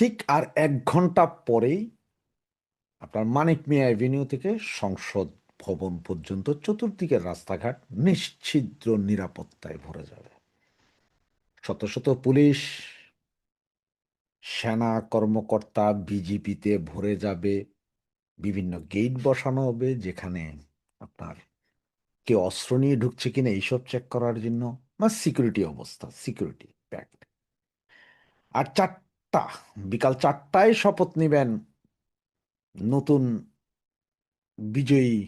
ঠিক আর এক ঘণ্টা পরেই আপনার মানিক মিয়া অ্যাভিনিউ থেকে সংসদ ভবন পর্যন্ত চতুর্দিকের রাস্তাঘাট নিশ্ছিদ্র নিরাপত্তায় ভরে যাবে। শত শত পুলিশ, সেনা কর্মকর্তা বিজিপিতে ভরে যাবে, বিভিন্ন গেট বসানো হবে, যেখানে আপনার কেউ অস্ত্র নিয়ে ঢুকছে কিনা এইসব চেক করার জন্য, বা সিকিউরিটি অবস্থা সিকিউরিটি প্যাক্ট আর চারটা বিকাল চারটায় শপথ নেবেন নতুন বিজয়ী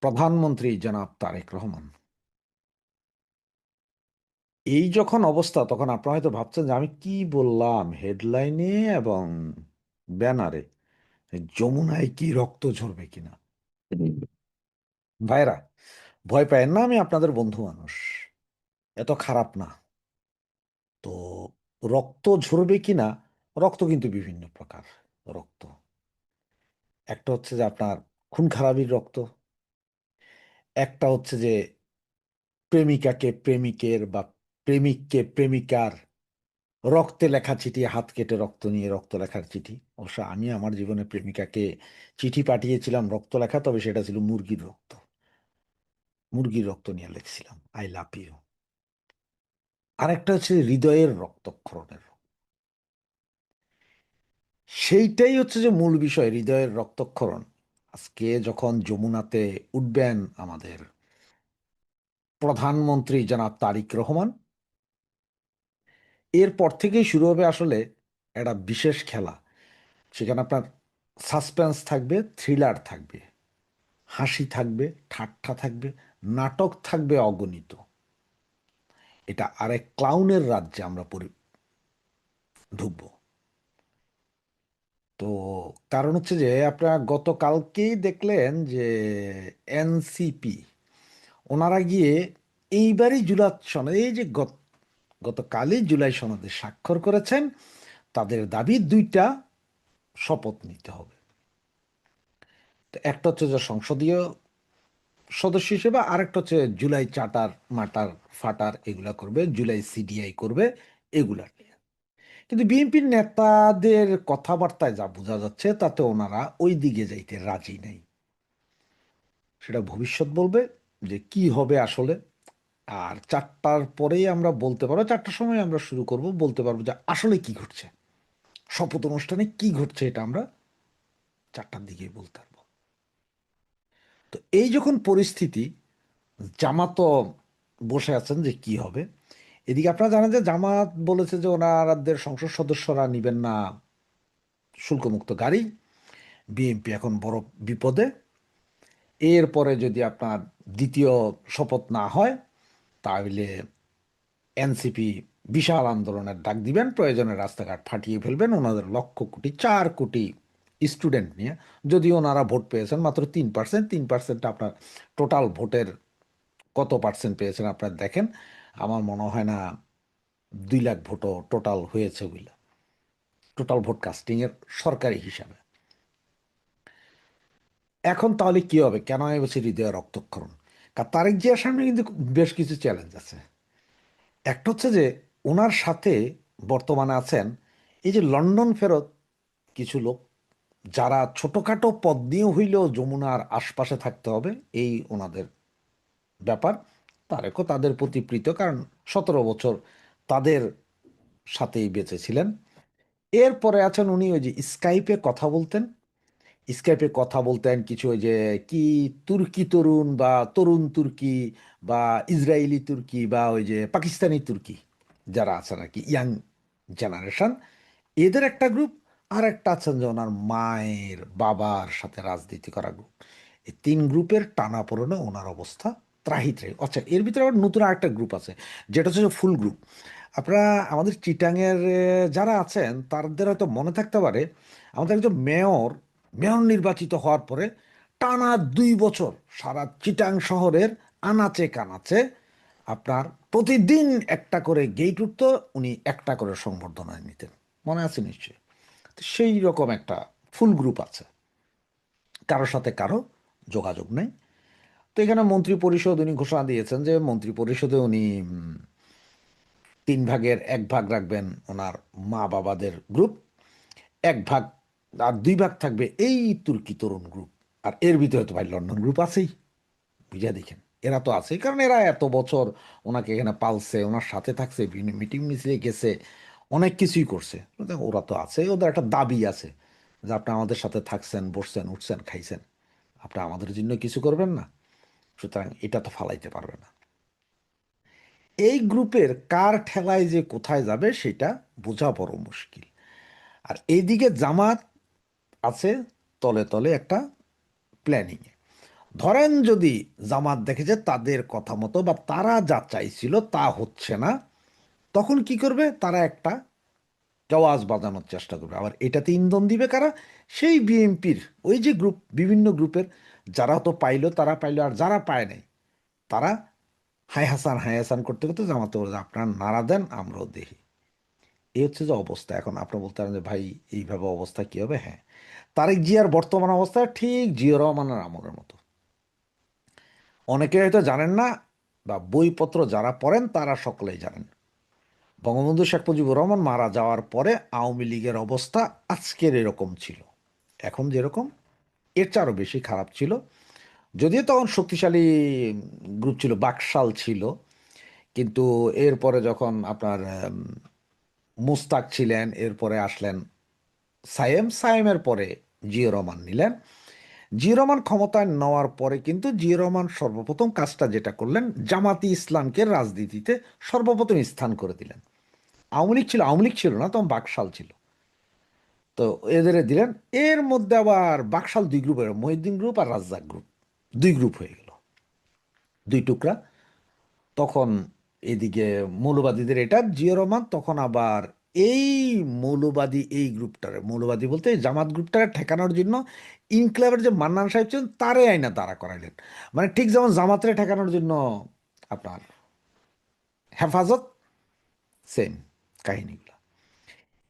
প্রধানমন্ত্রী জনাব তারেক রহমান। এই যখন অবস্থা, তখন আপনারা হয়তো ভাবছেন যে আমি কি বললাম? হেডলাইনে এবং ব্যানারে যমুনায় কি রক্ত ঝরবে কিনা? ভাইরা ভয় পায় না, আমি আপনাদের বন্ধু মানুষ। এত খারাপ না। তো রক্ত ঝরবে কিনা, রক্ত কিন্তু বিভিন্ন প্রকার রক্ত। একটা হচ্ছে যে আপনার খুন খারাপির রক্ত, একটা হচ্ছে যে প্রেমিকাকে প্রেমিকের বা প্রেমিককে প্রেমিকার রক্তে লেখা চিঠি, হাত কেটে রক্ত নিয়ে রক্ত লেখার চিঠি। অবশ্য আমি আমার জীবনে প্রেমিকাকে চিঠি পাঠিয়েছিলাম রক্ত লেখা, তবে সেটা ছিল মুরগির রক্ত। মুরগির রক্ত নিয়ে লিখছিলাম, আই লাভ ইউ। আরেকটা হচ্ছে হৃদয়ের রক্তক্ষরণের সেইটাই হচ্ছে যে মূল বিষয়, হৃদয়ের রক্তক্ষরণ। আজকে যখন যমুনাতে উঠবেন আমাদের প্রধানমন্ত্রী জনাব তারিক রহমান, এরপর থেকেই শুরু হবে আসলে একটা বিশেষ খেলা। সেখানে আপনার সাসপেন্স থাকবে, থ্রিলার থাকবে, হাসি থাকবে, ঠাট্টা থাকবে, নাটক থাকবে অগণিত। এটা আরেক ক্লাউনের রাজ্যে আমরা পরি ঢুকবো। তো কারণ হচ্ছে যে, আপনারা গতকালকেই দেখলেন যে এনসিপি ওনারা গিয়ে এইবারই জুলাই সনদ, এই যে গত, গতকালই জুলাই সনদে স্বাক্ষর করেছেন, তাদের দাবি দুইটা শপথ নিতে হবে। তো একটা হচ্ছে যে সংসদীয় সদস্য হিসেবে আরেকটা হচ্ছে জুলাই চাটার, মাটার, ফাটার এগুলা করবে, জুলাই সিডিআই করবে এগুলা নিয়ে। কিন্তু বিএনপির নেতাদের কথাবার্তায় যা বোঝা যাচ্ছে তাতে ওনারা ওই দিকে যাইতে রাজি নেই। সেটা ভবিষ্যৎ বলবে যে কি হবে আসলে। আর চারটার পরেই আমরা বলতে পারব, চারটার সময় আমরা শুরু করব, বলতে পারব যে আসলে কি ঘটছে। শপথ অনুষ্ঠানে কি ঘটছে এটা আমরা চারটার দিকেই বলতে পারব। তো এই যখন পরিস্থিতি জামাতও বসে আছেন যে কি হবে, এদিকে আপনারা জানেন যে জামাত বলেছে যে ওনাদের সংসদ সদস্যরা নিবেন না শুল্কমুক্ত গাড়ি, বিএনপি এখন বড় বিপদে। এরপরে যদি আপনার দ্বিতীয় শপথ না হয়, তাহলে এনসিপি বিশাল আন্দোলনের ডাক দিবেন, প্রয়োজনে রাস্তাঘাট ফাটিয়ে ফেলবেন, ওনাদের লক্ষ কোটি, চার কোটি স্টুডেন্ট নিয়ে। যদি ওনারা ভোট পেয়েছেন, মাত্র তিন পার্সেন্ট তিন পার্সেন্ট আপনার টোটাল ভোটের কত পার্সেন্ট পেয়েছেন আপনার দেখেন। আমার মনে হয় না দুই লাখ ভোটও টোটাল হয়েছে ওইগুলা টোটাল ভোট কাস্টিংয়ের সরকারি হিসাবে। এখন তাহলে কি হবে? কেন বলছি হৃদয় রক্তক্ষরণ? কারণ তারেক জিয়ার সামনে কিন্তু বেশ কিছু চ্যালেঞ্জ আছে। একটা হচ্ছে যে, ওনার সাথে বর্তমানে আছেন এই যে লন্ডন ফেরত কিছু লোক। যারা ছোটোখাটো পদ নিয়ে হইলেও যমুনার আশপাশে থাকতে হবে, এই ওনাদের ব্যাপার। তারেকও তাদের প্রতি প্রীত, কারণ সতেরো বছর তাদের সাথেই বেঁচে ছিলেন এরপরে আছেন উনি ওই যে স্কাইপে কথা বলতেন। স্কাইপে কথা বলতেন কিছু ওই যে, কি তুর্কি তরুণ বা তরুণ তুর্কি বা ইসরায়েলি তুর্কি বা ওই যে পাকিস্তানি তুর্কি? যারা আছেন আর কি, ইয়াং জেনারেশন। এদের একটা গ্রুপ আর একটা আছেন যে ওনার মায়ের বাবার সাথে রাজনীতি করা গ্রুপ এই তিন গ্রুপের টানা পড়নে ওনার অবস্থা ত্রাহি ত্রাহি আচ্ছা এর ভিতরে আবার নতুন আরেকটা গ্রুপ আছে, যেটা হচ্ছে ফুল গ্রুপ আপনারা আমাদের চিটাংয়ের যারা আছেন, তাদের হয়তো মনে থাকতে পারে, আমাদের একজন মেয়র মেয়র নির্বাচিত হওয়ার পরে টানা দুই বছর সারা চিটাং শহরের আনাচে কানাচে আপনার প্রতিদিন একটা করে গেট উঠতো, উনি একটা করে সংবর্ধনা নিতেন। মনে আছে নিশ্চয়ই? সেই রকম একটা ফুল গ্রুপ আছে। কারোর সাথে কারও যোগাযোগ নেই। তো এখানে মন্ত্রী পরিষদ উনি ঘোষণা দিয়েছেন যে মন্ত্রী পরিষদে উনি তিন ভাগের এক ভাগ রাখবেন ওনার মা বাবাদের গ্রুপ। এক ভাগ আর দুই ভাগ থাকবে এই তুর্কি তরুণ গ্রুপ। আর এর ভিতরে তো ভাই লন্ডন গ্রুপ আছেই। বুঝা দেখেন, এরা তো আছেই। কারণ এরা এত বছর ওনাকে এখানে পালছে, ওনার সাথে থাকছে, মিটিং মিছিলে গেছে অনেক কিছুই করছে। ওরা তো আছে, ওদের একটা দাবি আছে যে আপনি আমাদের সাথে থাকছেন, বসছেন, উঠছেন, খাইছেন। আপনি আমাদের জন্য কিছু করবেন না, সুতরাং এটা তো ফালাইতে পারবে না। এই গ্রুপের কার ঠেলায় যে কোথায় যাবে সেটা বোঝা বড় মুশকিল। আর এইদিকে জামাত আছে তলে তলে একটা প্ল্যানিংয়ে ধরেন যদি জামাত দেখে যে তাদের কথা মতো বা তারা যা চাইছিল তা হচ্ছে না তখন কি করবে? তারা একটা জওয়াজ বাজানোর চেষ্টা করবে। আবার এটাতে ইন্ধন দিবে কারা? সেই বিএনপির, ওই যে গ্রুপ, বিভিন্ন গ্রুপের যারা তো পাইলো, তারা পাইলো। আর যারা পায় নাই, তারা হাই হাসান হাই হাসান করতে করতে জামাতে আপনার নাড়া দেন, আমরাও দেখি এই হচ্ছে যে অবস্থা। এখন আপনি বলতে পারেন যে, ভাই, এইভাবে অবস্থা কী হবে? হ্যাঁ। তারেক জিয়ার বর্তমান অবস্থা ঠিক জিয়া রহমানের আমলের মতো। অনেকে হয়তো জানেন না, বা বইপত্র যারা পড়েন, তারা সকলেই জানেন। বঙ্গবন্ধু শেখ মুজিবুর রহমান মারা যাওয়ার পরে আওয়ামী লীগের অবস্থা আজকের এরকম ছিল। এখন যেরকম, এর চারও বেশি খারাপ ছিল। যদিও তখন শক্তিশালী গ্রুপ ছিল, বাকশাল ছিল, কিন্তু এরপরে যখন আপনার মুস্তাক ছিলেন, এরপরে আসলেন সায়েম। সায়েমের পরে জিও রহমান নিলেন। জিয়া রহমান ক্ষমতায় নেওয়ার পরে কিন্তু জিয়া রহমান সর্বপ্রথম কাজটা যেটা করলেন, জামাতি ইসলামকে রাজনীতিতে সর্বপ্রথম স্থান করে দিলেন। আওয়ামী লীগ ছিল, আওয়ামী লীগ ছিল না, তখন বাকশাল ছিল। তো এদের দিলেন, এর মধ্যে আবার বাকশাল দুই গ্রুপের, মহিউদ্দিন গ্রুপ আর রাজ্জাক গ্রুপ। দুই গ্রুপ হয়ে গেল। দুই টুকরা। তখন এদিকে মৌলবাদীদের এটা, জিয়া রহমান, তখন আবার এই মৌলবাদী, এই গ্রুপটারে, মৌলবাদী বলতে এই জামাত গ্রুপটারে ঠেকানোর জন্য ইনক্লাবের যে মান্নান সাহেব ছিলেন, তারে আইনা দাঁড়া করাইলেন। মানে ঠিক যেমন জামাতরে ঠেকানোর জন্য আপনার হেফাজত, সেম। কাহিনীগুলো।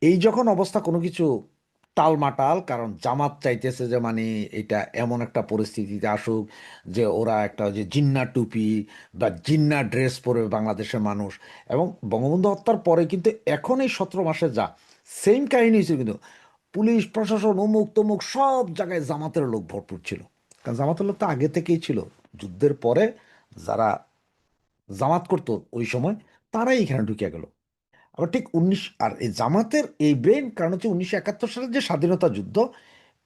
এই যখন অবস্থা কোনো কিছু টালমাটাল, কারণ জামাত চাইতেছে যে মানে এটা এমন একটা পরিস্থিতিতে আসুক যে ওরা একটা যে জিন্না টুপি বা জিন্না ড্রেস পরে বাংলাদেশের মানুষ। এবং বঙ্গবন্ধু হত্যার পরে কিন্তু এখন এই সতেরো মাসে যা সেম কাহিনী হয়েছিল কিন্তু পুলিশ, প্রশাসন, অমুক তমুক সব জায়গায় জামাতের লোক ভরপুর ছিল। কারণ জামাতের লোক তো আগে থেকেই ছিল। যুদ্ধের পরে যারা জামাত করতো ওই সময়, তারাই এখানে ঢুকে গেল। আবার ঠিক উনিশ, আর এই জামাতের এই ব্রেন কারণ হচ্ছে উনিশশো একাত্তর সালের যে স্বাধীনতা যুদ্ধ,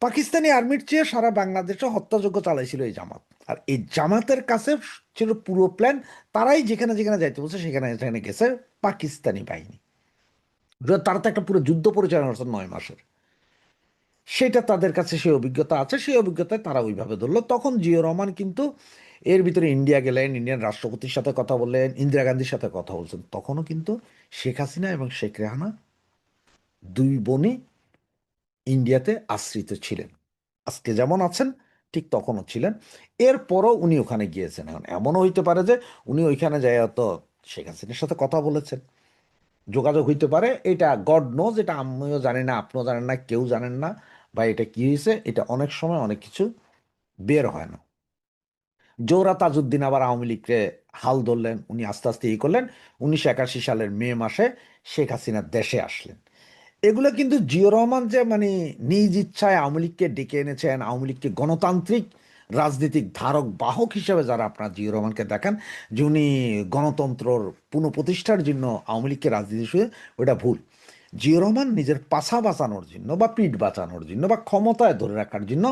পাকিস্তানি আর্মির চেয়ে সারা বাংলাদেশে হত্যাযোগ্য চালাইছিল এই জামাত। আর এই জামাতের কাছে ছিল পুরো প্ল্যান তারাই যেখানে যেখানে যাইতে বলছে, সেখানে সেখানে গেছে পাকিস্তানি বাহিনী। তারা তো একটা পুরো যুদ্ধ পরিচালনা করছে নয় মাসের। সেটা তাদের কাছে সেই অভিজ্ঞতা আছে, সেই অভিজ্ঞতায় তারা ওইভাবে ধরলো। তখন জিও রহমান কিন্তু এর ভিতরে ইন্ডিয়া গেলেন, ইন্ডিয়ান রাষ্ট্রপতির সাথে কথা বললেন, ইন্দিরা গান্ধীর সাথে কথা বলছেন। তখনও কিন্তু শেখ হাসিনা এবং শেখ রেহানা দুই বোনই ইন্ডিয়াতে আশ্রিত ছিলেন। আজকে যেমন আছেন, ঠিক তখনও ছিলেন। এরপরও উনি ওখানে গিয়েছেন। এখন এমনও হইতে পারে যে উনি ওইখানে যাই তো শেখ হাসিনার সাথে কথা বলেছেন। যোগাযোগ হইতে পারে, এটা গড নোজ এটা আমিও জানি না, আপনিও জানেন না, কেউ জানেন না, বা এটা কী হয়েছে এটা অনেক সময় অনেক কিছু বের হয় না। জোরা তাজউদ্দিন আবার আওয়ামী লীগকে হাল ধরলেন, উনি আস্তে আস্তে ই করলেন। উনিশশো একাশি সালের মে মাসে শেখ হাসিনা দেশে আসলেন। এগুলো কিন্তু জিও রহমান যে মানে নিজ ইচ্ছায় আওয়ামী লীগকে ডেকে এনেছেন, আওয়ামী লীগকে গণতান্ত্রিক রাজনৈতিক ধারক বাহক হিসেবে যারা আপনার জিও রহমানকে দেখেন, যে উনি গণতন্ত্রর পুনঃপ্রতিষ্ঠার জন্য আওয়ামী লীগকে রাজনীতি শুয়ে ওটা ভুল। জিও রহমান নিজের পাশা বাঁচানোর জন্য বা পিঠ বাঁচানোর জন্য বা ক্ষমতায় ধরে রাখার জন্য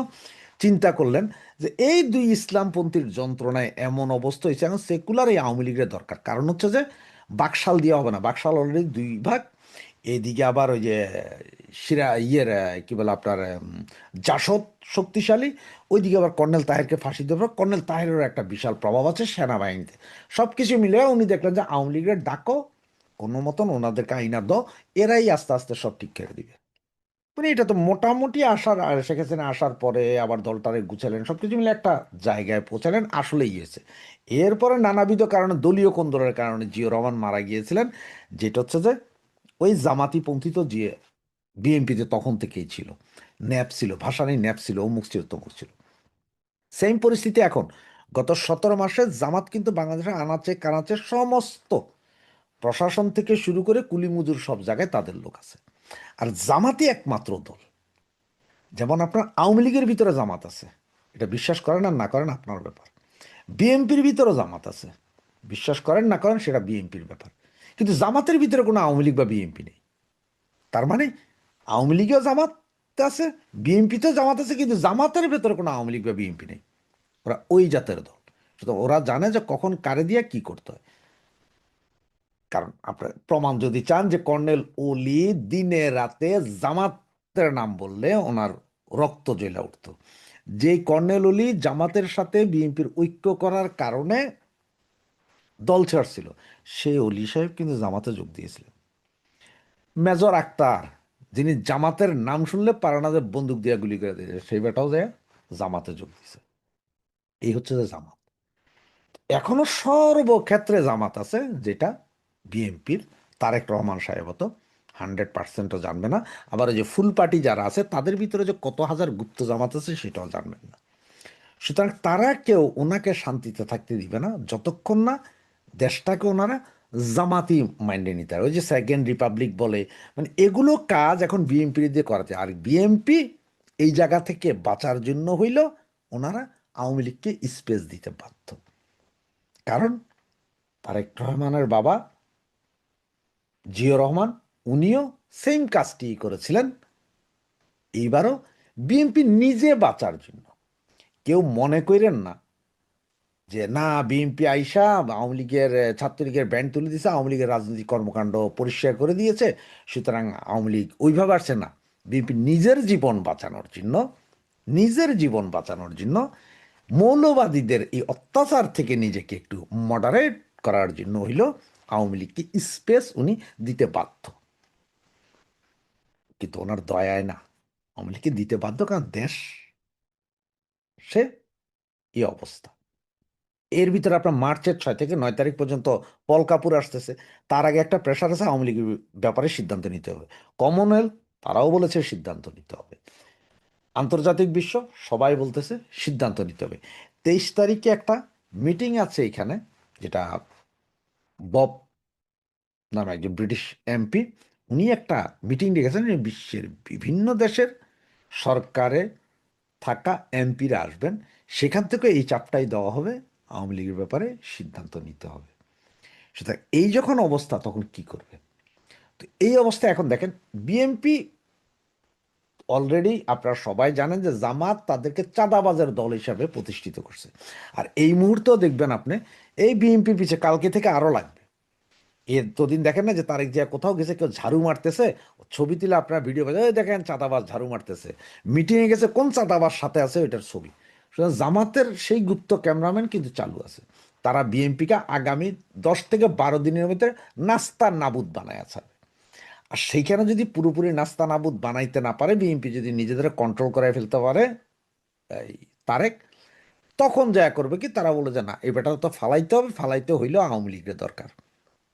চিন্তা করলেন যে এই দুই ইসলামপন্থীর যন্ত্রণায় এমন অবস্থা হয়েছে, এখন সেকুলার এই আওয়ামী লীগের দরকার। কারণ হচ্ছে যে বাকশাল দেওয়া হবে না। বাকশাল অলরেডি দুই ভাগ, এদিকে আবার ওই যে সিরা ইয়ের, কি বলে আপনার জাসদ শক্তিশালী, ওইদিকে আবার কর্নেল তাহেরকে ফাঁসি দেওয়ার কর্নেল তাহেরেরও একটা বিশাল প্রভাব আছে সেনাবাহিনীতে। সব কিছু মিলে উনি দেখলেন যে আওয়ামী লীগের ডাকো, কোনো মতন ওনাদেরকে আইনা দাও, এরাই আস্তে আস্তে সব ঠিক করে দিবে। মানে এটা তো মোটামুটি আসার শেখ হাসিনা আসার পরে আবার দলটারে গুছালেন সব কিছু মিলে একটা জায়গায় পৌঁছালেন, আসলেই গিয়েছে এরপরে নানাবিধ কারণে, দলীয় কোন্দলের কারণে জিও রহমান মারা গিয়েছিলেন, যেটা হচ্ছে যে, ওই জামাতি পন্থী তো যে বিএনপিতে তখন থেকেই ছিল, ন্যাপ ছিল ভাষানি ন্যাপ ছিল, অমুক ছিল, তমুক ছিল। সেম পরিস্থিতি এখন, গত সতেরো মাসে জামাত কিন্তু বাংলাদেশের আনাচে কানাচে সমস্ত প্রশাসন থেকে শুরু করে কুলিমুজুর সব জায়গায় তাদের লোক আছে। আর জামাতই একমাত্র দল। যেমন আপনার আওয়ামী লীগের ভিতরে জামাত আছে। এটা বিশ্বাস করেন আর না করেন আপনার ব্যাপার। বিএনপির ভিতরে জামাত আছে। বিশ্বাস করেন না করেন সেটা বিএনপির ব্যাপার। কিন্তু জামাতের ভিতরে কোনো আওয়ামী লীগ বা বিএনপি নেই। তার মানে আওয়ামী লীগেও জামাত আছে, বিএনপিতেও জামাত আছে, কিন্তু জামাতের ভেতরে কোনো আওয়ামী লীগ বা বিএনপি নেই। ওরা ওই জাতের দল। ওরা জানে যে কখন কারে দিয়ে কি করতে হয়। কারণ আপনার প্রমাণ যদি চান যে কর্নেল ওলি দিনে রাতে জামাতের নাম বললে ওনার রক্ত জ্বলে উঠতো। যে কর্নেল ওলি জামাতের সাথে বিএনপির ঐক্য করার কারণে দল ছাড়ছিল সে অলি সাহেব কিন্তু জামাতে যোগ দিয়েছিলেন। মেজর আক্তার, যিনি জামাতের নাম শুনলে পারানাদের বন্দুক দিয়ে গুলি করে দিয়েছে, সেই বেটাও যায় জামাতে যোগ দিয়েছে। এই হচ্ছে যে জামাত। এখনও সর্বক্ষেত্রে জামাত আছে যেটা বিএনপির তারেক রহমান সাহেব হতো, হান্ড্রেড পার্সেন্টও জানবে না। আবার ওই যে ফুল পার্টি যারা আছে, তাদের ভিতরে যে কত হাজার গুপ্ত জামাত আছে, সেটাও জানবেন না। সুতরাং তারা কেউ ওনাকে শান্তিতে থাকতে দিবে না, যতক্ষণ না দেশটাকে ওনারা জামাতি মাইন্ডে নিতে হবে ওই যে সেকেন্ড রিপাবলিক বলে মানে এগুলো কাজ এখন বিএনপি দিয়ে করাতে আর বিএনপি এই জায়গা থেকে বাঁচার জন্য হইল ওনারা আওয়ামী লীগকে স্পেস দিতে বাধ্য। কারণ তারেক রহমানের বাবা জিয়া রহমান, উনিও সেম কাজটি করেছিলেন। এইবারও বিএনপি নিজে বাঁচার জন্য। কেউ মনে করেন না যে, না, বিএনপি আইসা, আওয়ামী লীগের, ছাত্রলীগের ব্যান্ড তুলে দিয়েছে আওয়ামী লীগের রাজনৈতিক কর্মকাণ্ড পরিষ্কার করে দিয়েছে, সুতরাং আওয়ামী লীগ ওইভাবে আসছে না। বিএনপি নিজের জীবন বাঁচানোর জন্য, নিজের জীবন বাঁচানোর জন্য মৌলবাদীদের এই অত্যাচার থেকে নিজেকে একটু মডারেট করার জন্য হইল আওয়ামী লীগকে স্পেস উনি দিতে বাধ্য। কিন্তু ওনার দয়ায় না, আওয়ামী লীগকে দিতে বাধ্য কারণ দেশ, সে এই অবস্থা। এর ভিতরে আপনার মার্চের ছয় থেকে নয় তারিখ পর্যন্ত পল কাপুর আসতেছে, তার আগে একটা প্রেশার আছে আওয়ামী লীগের ব্যাপারে সিদ্ধান্ত নিতে হবে। কমনওয়েলথ তারাও বলেছে সিদ্ধান্ত নিতে হবে। আন্তর্জাতিক বিশ্ব, সবাই বলতেছে সিদ্ধান্ত নিতে হবে। তেইশ তারিখে একটা মিটিং আছে এখানে, যেটা বব নামে একজন ব্রিটিশ এমপি, উনি একটা মিটিং ডেকেছেন বিশ্বের বিভিন্ন দেশের সরকারে থাকা এমপিরা আসবেন, সেখান থেকে এই চাপটাই দেওয়া হবে, আওয়ামী লীগের ব্যাপারে সিদ্ধান্ত নিতে হবে। সুতরাং এই যখন অবস্থা, তখন কি করবে? তো এই অবস্থা এখন দেখেন বিএনপি অলরেডি আপনারা সবাই জানেন যে জামাত তাদেরকে চাঁদাবাজের দল হিসাবে প্রতিষ্ঠিত করছে। আর এই মুহূর্তেও দেখবেন আপনি এই বিএনপির পিছিয়ে কালকে থেকে আরও লাগবে। এতদিন দেখেন না যে তারেক জিয়া কোথাও গেছে, কেউ ঝাড়ু মারতেছে ছবি তুলে আপনার ভিডিও দেখেন চাঁদাবাস ঝাড়ু মারতেছে। মিটিংয়ে গেছে, কোন চাঁদাবাস সাথে আছে ওইটার ছবি? জামাতের সেই গুপ্ত ক্যামেরাম্যান কিন্তু চালু আছে। তারা বিএনপিকে আগামী দশ থেকে বারো দিনের মধ্যে নাস্তা নাবুদ বানায় আছে। আর সেইখানে যদি পুরোপুরি নাস্তা নাবুদ বানাইতে না পারে, বিএনপি যদি নিজেদের কন্ট্রোল করে ফেলতে পারে, এই তারেক তখন যা করবে কি তারা বলে যে, না, এই বেটা তো ফালাইতে হবে, ফালাইতে হইলেও আওয়ামী লীগের দরকার।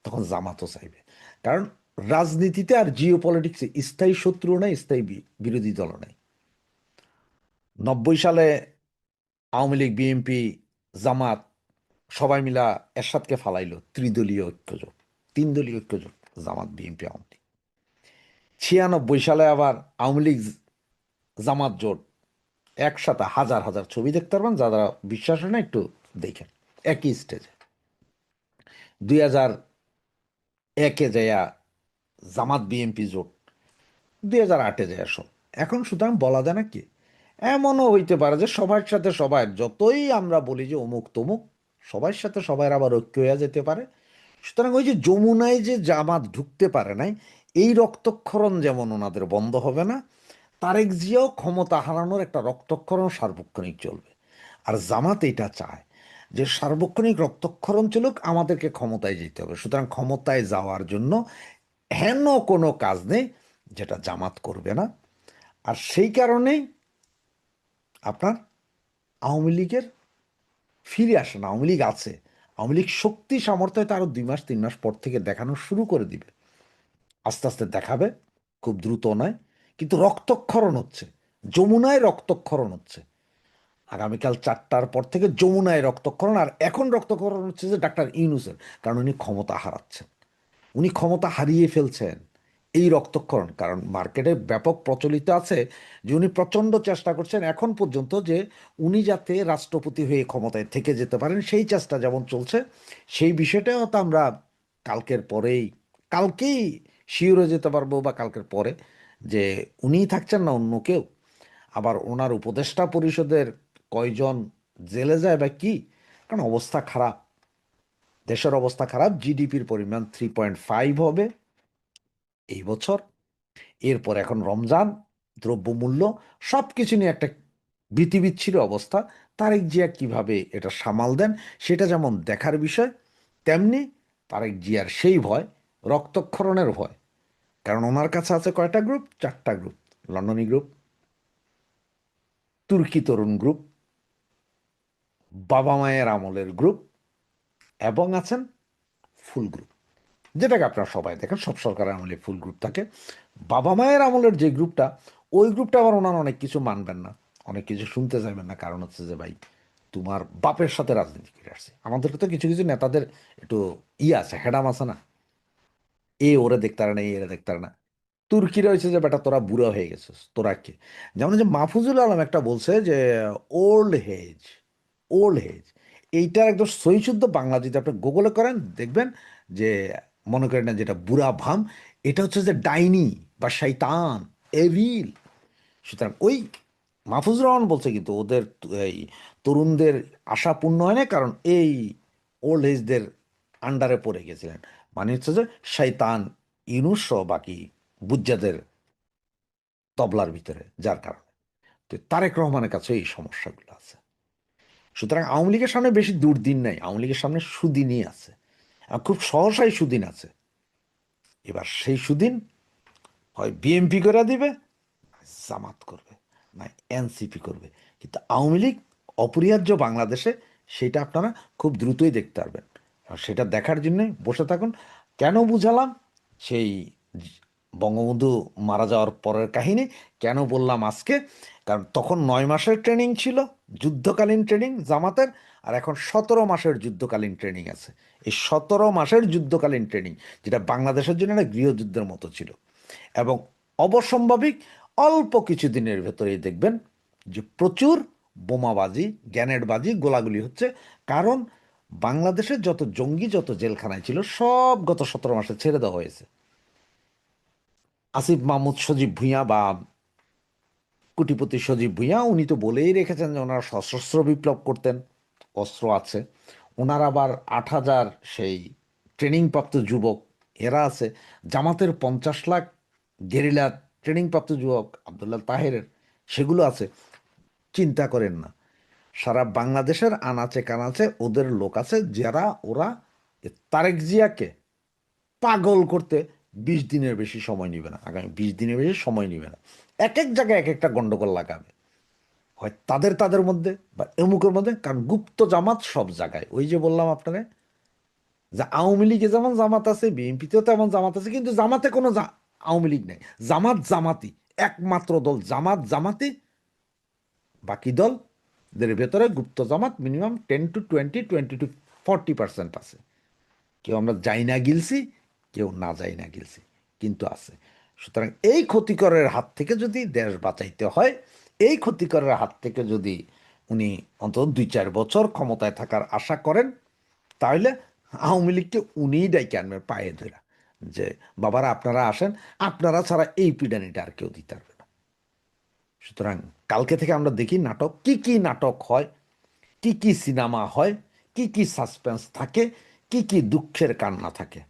তখন জামাতও চাইবে। কারণ রাজনীতিতে আর জিও পলিটিক্সে স্থায়ী শত্রু নেই, স্থায়ী বিরোধী দলও নেই। নব্বই সালে আওয়ামী লীগ বিএনপি জামাত সবাই মিলা এরশাদকে ফালাইলো, ত্রিদলীয় ঐক্যজোট তিন দলীয় ঐক্যজোট, জামাত বিএনপি আওয়ামী লীগ। ছিয়ানব্বই সালে আবার আওয়ামী লীগ, জামাত জোট একসাথে হাজার হাজার ছবি দেখতে পারবেন যারা বিশ্বাস না, একটু দেখেন। একই স্টেজে দুই হাজার একে যাইয়া জামাত বিএনপি জোট, দুই হাজার আটে যাইয়া সব। এখন সুতরাং বলা যায় না কি? এমনও হইতে পারে যে সবার সাথে সবাই, যতই আমরা বলি যে অমুক তমুক, সবার সাথে সবাই আবার ঐক্য হয়ে যেতে পারে। সুতরাং ওই যে যমুনায় যে জামাত ঢুকতে পারে নাই, এই রক্তক্ষরণ যেমন ওনাদের বন্ধ হবে না তারেক জিয়াও ক্ষমতা হারানোর একটা রক্তক্ষরণ সার্বক্ষণিক চলবে। আর জামাত এটা চায় যে সার্বক্ষণিক রক্তক্ষরণ চলুক, আমাদেরকে ক্ষমতায় যেতে হবে। সুতরাং ক্ষমতায় যাওয়ার জন্য হেন কোনো কাজ নেই যেটা জামাত করবে না। আর সেই কারণেই আপনার আওয়ামী লীগের ফিরে আসে না। আওয়ামী লীগ আছে। আওয়ামী লীগ শক্তি সামর্থ্য আরও দুই মাস, তিন মাস পর থেকে দেখানো শুরু করে দিবে। আস্তে আস্তে দেখাবে, খুব দ্রুত নয়। কিন্তু রক্তক্ষরণ হচ্ছে। যমুনায় রক্তক্ষরণ হচ্ছে। আগামীকাল চারটার পর থেকে যমুনায় রক্তক্ষরণ, আর এখন রক্তক্ষরণ হচ্ছে যে ডাক্তার ইউনুসের, কারণ উনি ক্ষমতা হারাচ্ছেন। উনি ক্ষমতা হারিয়ে ফেলছেন এই রক্তক্ষরণ, কারণ মার্কেটে ব্যাপক প্রচলিত আছে যে উনি প্রচণ্ড চেষ্টা করছেন এখন পর্যন্ত যে উনি যাতে রাষ্ট্রপতি হয়ে ক্ষমতায় থেকে যেতে পারেন, সেই চেষ্টা যেমন চলছে, সেই বিষয়টাও তো আমরা কালকের পরেই, কালকেই শিওরে যেতে পারব বা কালকের পরে যে উনিই থাকছেন না অন্য কেউ। আবার ওনার উপদেষ্টা পরিষদের কয়জন জেলে যায় বা কি? কারণ অবস্থা খারাপ। দেশের অবস্থা খারাপ, জিডিপির পরিমাণ থ্রি পয়েন্ট ফাইভ হবে এই বছর। এরপর এখন রমজান, দ্রব্যমূল্য সব কিছু নিয়ে একটা ভীতিবিচ্ছির অবস্থা। তারেক জিয়া কীভাবে এটা সামাল দেন, সেটা যেমন দেখার বিষয়, তেমনি তারেক জিয়ার সেই ভয়, রক্তক্ষরণের ভয় কারণ ওনার কাছে আছে কয়টা গ্রুপ চারটা গ্রুপ লন্ডনী গ্রুপ তুর্কি তরুণ গ্রুপ বাবা মায়ের আমলের গ্রুপ এবং আছেন ফুল গ্রুপ যেটাকে আপনারা সবাই দেখেন, সব সরকারের আমলে ফুল গ্রুপ থাকে। বাবা মায়ের আমলের যে গ্রুপটা ওই গ্রুপটা আবার ওনার অনেক কিছু মানবেন না। অনেক কিছু শুনতে চাইবেন না। কারণ হচ্ছে যে, ভাই, তোমার বাপের সাথে রাজনীতি করে আসছে। আমাদের তো কিছু কিছু নেতাদের একটু ইয়ে আছে, হেডাম আছে না। এ ওরা দেখতে পারে না এরা পারে না। তুর্কিরা হয়েছে যে, বেটা তোরা বুড়া হয়ে গেছিস, তোরা কে? যেমন যে মাহফুজুল আলম একটা বলছে যে ওল্ড হেজ ওল্ড হেজ এইটার একদম সহিশুদ্ধ বাংলা যদি আপনি গুগলে করেন, দেখবেন যে, মনে করেন না যেটা বুড়া ভাম, এটা হচ্ছে যে ডাইনি বা শৈতান এভিল সুতরাং ওই মাহফুজুর রহমান বলছে কিন্তু ওদের এই তরুণদের আশা পূর্ণ হয় না, কারণ এই ওল্ড এজদের আন্ডারে পড়ে গেছিলেন। মানে হচ্ছে যে শৈতান ইউনুস সহ বাকি বুজ্জাদের তবলার ভিতরে, যার কারণে। তো তারেক রহমানের কাছে এই সমস্যাগুলো আছে। সুতরাং আওয়ামী লীগের সামনে বেশি দুর্দিন নাই, আওয়ামী লীগের সামনে সুদিনই আছে। খুব সহসাই সুদিন আছে। এবার সেই সুদিন হয় বিএমপি করে দিবে, জামাত করবে, না এনসিপি করবে। কিন্তু আওয়ামী লীগ অপরিহার্য বাংলাদেশে, সেটা আপনারা খুব দ্রুতই দেখতে পারবেন। আর সেটা দেখার জন্য বসে থাকুন। কেন বুঝালাম? সেই বঙ্গবন্ধু মারা যাওয়ার পরের কাহিনী। কেন বললাম আজকে? কারণ তখন নয় মাসের ট্রেনিং ছিল, যুদ্ধকালীন ট্রেনিং জামাতের, আর এখন সতেরো মাসের যুদ্ধকালীন ট্রেনিং আছে। এই সতেরো মাসের যুদ্ধকালীন ট্রেনিং, যেটা বাংলাদেশের জন্য একটা গৃহযুদ্ধের মতো ছিল। এবং অবসম্ভাবিক অল্প কিছু দিনের ভেতরেই দেখবেন যে প্রচুর বোমাবাজি, গ্যানেটবাজি, গোলাগুলি হচ্ছে। কারণ বাংলাদেশের যত জঙ্গি, যত জেলখানায় ছিল, সব গত সতেরো মাসে ছেড়ে দেওয়া হয়েছে। আসিফ মাহমুদ, সজীব ভূঁইয়া বা কুটিপতি সজীব ভূঁইয়া, উনি তো বলেই রেখেছেন যে ওনারা সশস্ত্র বিপ্লব করতেন, অস্ত্র আছে। ওনার আবার আট হাজার সেই ট্রেনিংপ্রাপ্ত যুবক এরা আছে। জামাতের পঞ্চাশ লাখ গেরিলা ট্রেনিংপ্রাপ্ত যুবক আবদুল্লাহ তাহেরের, সেগুলো আছে। চিন্তা করেন না। সারা বাংলাদেশের আনাচে কানাচে ওদের লোক আছে যারা ওরা তারেক জিয়াকে পাগল করতে বিশ দিনের বেশি সময় নিবে না, আগামী বিশ দিনের বেশি সময় নিবে না। এক এক জায়গায় এক একটা গন্ডগোল লাগাবে। হয় তাদের তাদের মধ্যে বা এমুকের মধ্যে, কারণ গুপ্ত জামাত সব জায়গায়। ওই যে বললাম আপনারে যে আওয়ামী লীগে যেমন জামাত আছে, বিএনপিতেও তেমন জামাত আছে, কিন্তু জামাতে কোনো আওয়ামী লীগ নেই। জামাত জামাতি, একমাত্র দল জামাত জামাতি, বাকি দলদের ভেতরে গুপ্ত Jamaat minimum ten to twenty twenty to forty percent আছে। কেউ আমরা যাই না গিলছি, কেউ না যাই না গিলছি, কিন্তু আছে। সুতরাং এই ক্ষতিকরের হাত থেকে যদি দেশ বাঁচাইতে হয়, এই ক্ষতিকরের হাত থেকে যদি উনি অন্তত দুই চার বছর ক্ষমতায় থাকার আশা করেন, তাহলে আওয়ামী লীগকে উনিই ডাইকে আনবেন পায়ে ধরে? যে, বাবারা আপনারা আসেন, আপনারা ছাড়া এই পিডানিটা আর কেউ দিতে পারবে সুতরাং কালকে থেকে আমরা দেখি নাটক, কি কি নাটক হয়, কি কি সিনেমা হয়, কি কি সাসপেন্স থাকে, কি কি দুঃখের কান্না থাকে।